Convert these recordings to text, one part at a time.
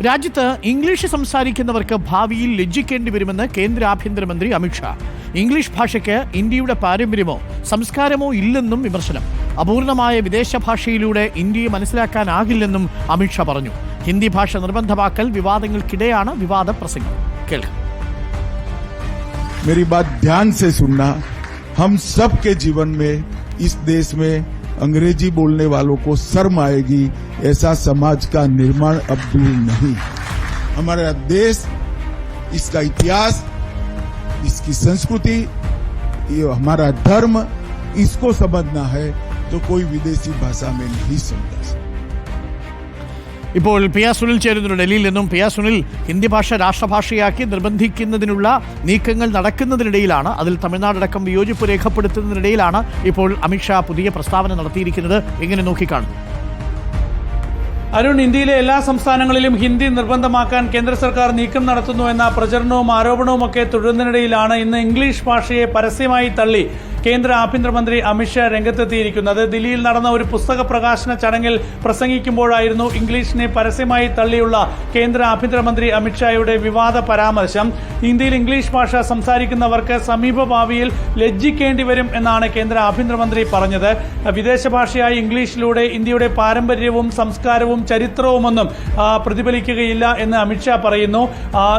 രാജ്യത്ത് ഇംഗ്ലീഷ് സംസാരിക്കുന്നവർക്ക് ഭാവിയിൽ ലജ്ജിക്കേണ്ടി വരുമെന്ന് കേന്ദ്ര ആഭ്യന്തരമന്ത്രി അമിത്ഷാ ഇംഗ്ലീഷ് ഭാഷയ്ക്ക് ഇന്ത്യയുടെ പാരമ്പര്യമോ സംസ്കാരമോ ഇല്ലെന്നും വിമർശനം അപൂർണമായ വിദേശ ഭാഷയിലൂടെ ഇന്ത്യയെ മനസ്സിലാക്കാനാകില്ലെന്നും അമിത്ഷാ പറഞ്ഞു ഹിന്ദി ഭാഷ നിർബന്ധമാക്കൽ വിവാദങ്ങൾക്കിടെയാണ് വിവാദ പ്രസംഗം കേൾക്കാം मेरी बात ध्यान से सुनना हम सब के जीवन में इस देश में अंग्रेजी बोलने वालों को शर्म आएगी ऐसा समाज का निर्माण अब दूर नहीं हमारा देश इसका इतिहास इसकी संस्कृति ये हमारा धर्म इसको समझना है तो कोई विदेशी भाषा में नहीं समझा सकता ഇപ്പോൾ പി ആർ സുനിൽ ചേരുന്നു ഡൽഹിയിൽ നിന്നും പി ആർ സുനിൽ ഹിന്ദി ഭാഷ രാഷ്ട്രഭാഷയാക്കി നിർബന്ധിക്കുന്നതിനുള്ള നീക്കങ്ങൾ നടക്കുന്നതിനിടയിലാണ് അതിൽ തമിഴ്നാടടക്കം വിയോജിപ്പ് രേഖപ്പെടുത്തുന്നതിനിടയിലാണ് ഇപ്പോൾ അമിത്ഷാ പുതിയ പ്രസ്താവന നടത്തിയിരിക്കുന്നത് എങ്ങനെ നോക്കിക്കാണും അരുൺ ഇന്ത്യയിലെ എല്ലാ സംസ്ഥാനങ്ങളിലും ഹിന്ദി നിർബന്ധമാക്കാൻ കേന്ദ്ര സർക്കാർ നീക്കം നടത്തുന്നു എന്ന പ്രചരണവും ആരോപണവുമൊക്കെ തുടരുന്നതിനിടയിലാണ് ഇന്ന് ഇംഗ്ലീഷ് ഭാഷയെ പരസ്യമായി തള്ളി കേന്ദ്ര ആഭ്യന്തരമന്ത്രി അമിത്ഷാ രംഗത്തെത്തിയിരിക്കുന്നത്. ദില്ലിയിൽ നടന്ന ഒരു പുസ്തക പ്രകാശന ചടങ്ങിൽ പ്രസംഗിക്കുമ്പോഴായിരുന്നു ഇംഗ്ലീഷിനെ പരസ്യമായി തള്ളിയുള്ള കേന്ദ്ര ആഭ്യന്തരമന്ത്രി അമിത്ഷായുടെ വിവാദ പരാമർശം. ഇന്ത്യയിൽ ഇംഗ്ലീഷ് ഭാഷ സംസാരിക്കുന്നവർക്ക് സമീപ ഭാവിയിൽ ലജ്ജിക്കേണ്ടി വരും എന്നാണ് കേന്ദ്ര ആഭ്യന്തരമന്ത്രി പറഞ്ഞത്. വിദേശ ഭാഷയായി ഇംഗ്ലീഷിലൂടെ ഇന്ത്യയുടെ പാരമ്പര്യവും സംസ്കാരവും ചരിത്രവുമൊന്നും പ്രതിഫലിക്കുകയില്ല എന്ന് അമിത്ഷാ പറയുന്നു.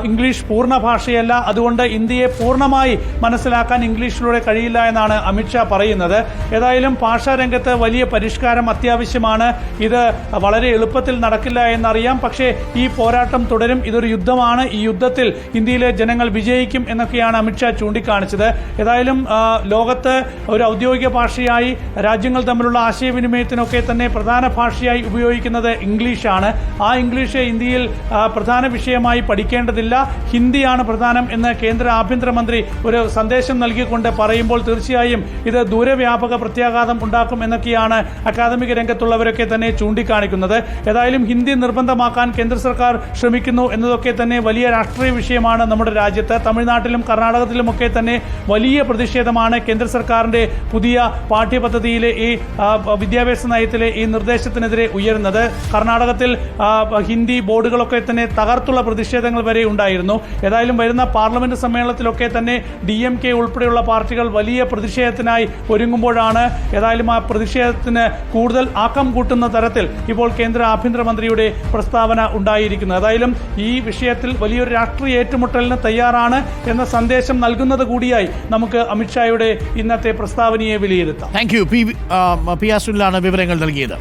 ഇംഗ്ലീഷ് പൂർണ ഭാഷയല്ല. അതുകൊണ്ട് ഇന്ത്യയെ പൂർണമായി മനസ്സിലാക്കാൻ ഇംഗ്ലീഷിലൂടെ കഴിയില്ല എന്നാണ് അമിത്ഷാ പറയുന്നത്. ഏതായാലും ഭാഷാ രംഗത്ത് വലിയ പരിഷ്കാരം അത്യാവശ്യമാണ്. ഇത് വളരെ എളുപ്പത്തിൽ നടക്കില്ല എന്നറിയാം. പക്ഷേ ഈ പോരാട്ടം തുടരും. ഇതൊരു യുദ്ധമാണ്. ഈ യുദ്ധത്തിൽ ഇന്ത്യയിലെ ജനങ്ങൾ വിജയിക്കും എന്നൊക്കെയാണ് അമിത്ഷാ ചൂണ്ടിക്കാണിച്ചത്. ഏതായാലും ലോകത്ത് ഒരു ഔദ്യോഗിക ഭാഷയായി രാജ്യങ്ങൾ തമ്മിലുള്ള ആശയവിനിമയത്തിനൊക്കെ തന്നെ പ്രധാന ഭാഷയായി ഉപയോഗിക്കുന്നത് ഇംഗ്ലീഷാണ്. ആ ഇംഗ്ലീഷ് ഇന്ത്യയിൽ പ്രധാന വിഷയമായി പഠിക്കേണ്ടതില്ല. ഹിന്ദിയാണ് പ്രധാനം എന്ന് കേന്ദ്ര ആഭ്യന്തരമന്ത്രി ഒരു സന്ദേശം നൽകിക്കൊണ്ട് പറയുമ്പോൾ തീർച്ചയായും ഇത് ദൂരവ്യാപക പ്രത്യാഘാതം ഉണ്ടാക്കും എന്നൊക്കെയാണ് അക്കാദമിക രംഗത്തുള്ളവരൊക്കെ തന്നെ ചൂണ്ടിക്കാണിക്കുന്നത്. ഏതായാലും ഹിന്ദി നിർബന്ധമാക്കാൻ കേന്ദ്ര സർക്കാർ ശ്രമിക്കുന്നു എന്നതൊക്കെ തന്നെ വലിയ രാഷ്ട്രീയ വിഷയമാണ് നമ്മുടെ രാജ്യത്ത്. തമിഴ്നാട്ടിലും കർണാടകത്തിലുമൊക്കെ തന്നെ വലിയ പ്രതിഷേധമാണ് കേന്ദ്ര സർക്കാരിന്റെ പുതിയ പാഠ്യപദ്ധതിയിലെ ഈ വിദ്യാഭ്യാസ നയത്തിലെ ഈ നിർദ്ദേശത്തിനെതിരെ ഉയരുന്നത്. കർണാടകത്തിൽ ഹിന്ദി ബോർഡുകളൊക്കെ തന്നെ തകർത്തുള്ള പ്രതിഷേധങ്ങൾ വരെ ഉണ്ടായിരുന്നു. ഏതായാലും വരുന്ന പാർലമെന്റ് സമ്മേളനത്തിലൊക്കെ തന്നെ ഡി എം കെ ഉൾപ്പെടെയുള്ള പാർട്ടികൾ വലിയ പ്രതിഷേധത്തിനായി ഒരുങ്ങുമ്പോഴാണ് ഏതായാലും ആ പ്രതിഷേധത്തിന് കൂടുതൽ ആക്കം കൂട്ടുന്ന തരത്തിൽ ഇപ്പോൾ കേന്ദ്ര ആഭ്യന്തരമന്ത്രിയുടെ പ്രസ്താവന ഉണ്ടായിരിക്കുന്നത്. ഏതായാലും ഈ വിഷയത്തിൽ വലിയൊരു രാഷ്ട്രീയ ഏറ്റുമുട്ടലിന് തയ്യാറാണ് എന്ന സന്ദേശം നൽകുന്നത് കൂടിയായി നമുക്ക് അമിത്ഷായുടെ ഇന്നത്തെ പ്രസ്താവനയെ വിലയിരുത്താം. Thank you P P R സുനിലാണ് വിവരങ്ങൾ നൽകിയത്.